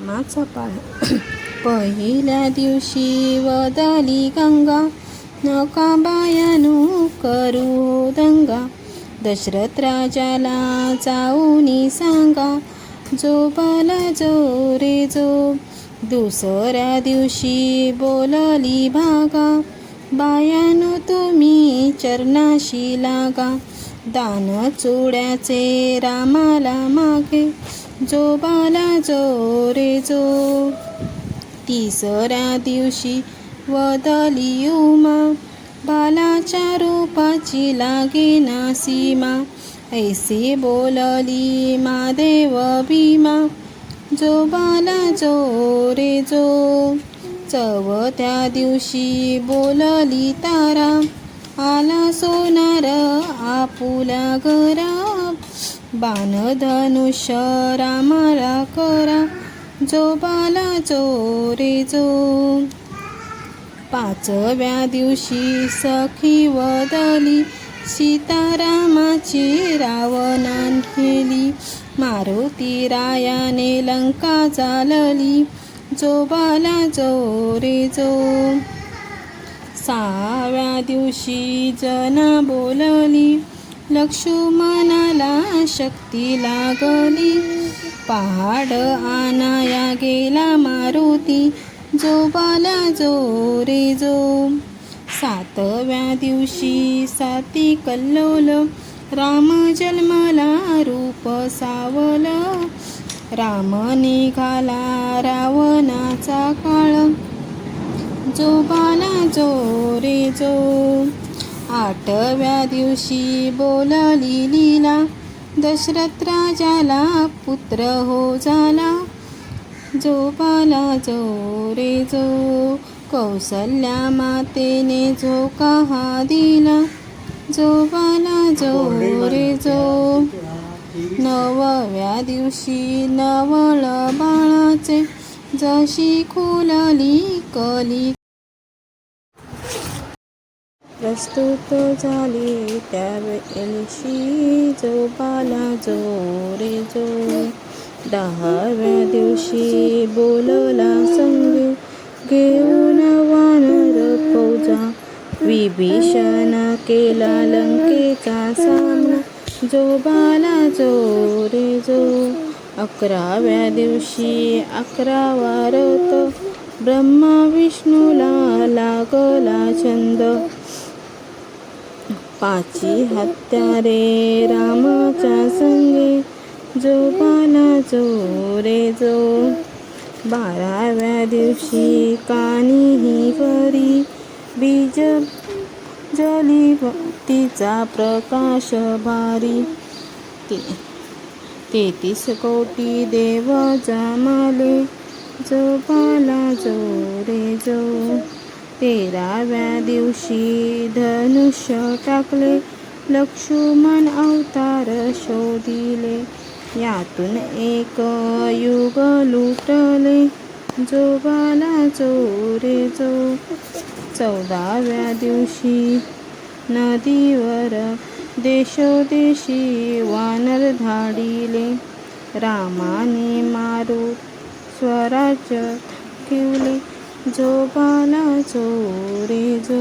रामाचा पाळ पहिल्या दिवशी वदली गंगा नका बायानू करू दंगा. दशरथ राजाला जाऊनी सांगा जो बाला जो रे जो. दुसऱ्या दिवशी बोलली भागा बायानो तुम्ही चरणाशी लागा. दान चुड्याचे रामाला मागे जो बाला जो रे जो तिसऱ्या दिवशी वदली उमा बालाच्या रूपाची लागे ना सीमा ऐसे बोलली मादेव भीमा जो बाला जो रे जो चौथ्या दिवशी बोलली तारा आला सोनार आपुल्या घरा बाणधनुष रामाला करा जो बाला जो रे जो. पाचव्या दिवशी सखी वदली सीतारामाची रावणान केली. मारुती रायाने लंका चालली जो बाला जो रे जो. सहाव्या दिवशी जना बोलली लक्ष्मणाला शक्ती लागली. पहाड आणाया गेला मारुती. जो बाला जो रे जो. सातव्या दिवशी साती कल्लोल. राम जन्मला रूप सावल. राम निघाला रावणाचा काळ. जो बाला जो रे जो. आठव्या दिवशी बोलाली लीला. दशरथ राजाला पुत्र हो झाला. जो बाला जो रे जो कौसल्या मातेने जो कहा दिला. जो बाला जो रे जो नवव्या दिवशी नवळ बाळाचे. जशी खुलली कली प्रस्तुत झाली त्यावेळी जो बाला जो रे जो दहाव्या दिवशी बोलला संग घेऊन वानर फौजा. विभीषण केला लंकेचा सामना. जो बाला जो रे जो. अकराव्या दिवशी अकरा वारत ब्रह्मा विष्णूला लागला छंद. पाची हत्यारे रामाच्या संगे जो पाला जो रे जो. बाराव्या दिवशी कानीही परी बीज जली तिचा प्रकाश भारी. ते तेतीस कोटी देव जमाले जो पाला जो रे जो. तेराव्या दिवशी धनुष्य टाकले. लक्ष्मण अवतार शोधिले. यातून एक युग लुटले. जो बाला जो. चौदाव्या दिवशी नदीवर देशोदेशी वानर धाडिले रामाने मारू स्वराज्य ठेवले. जो बाला जो रे जो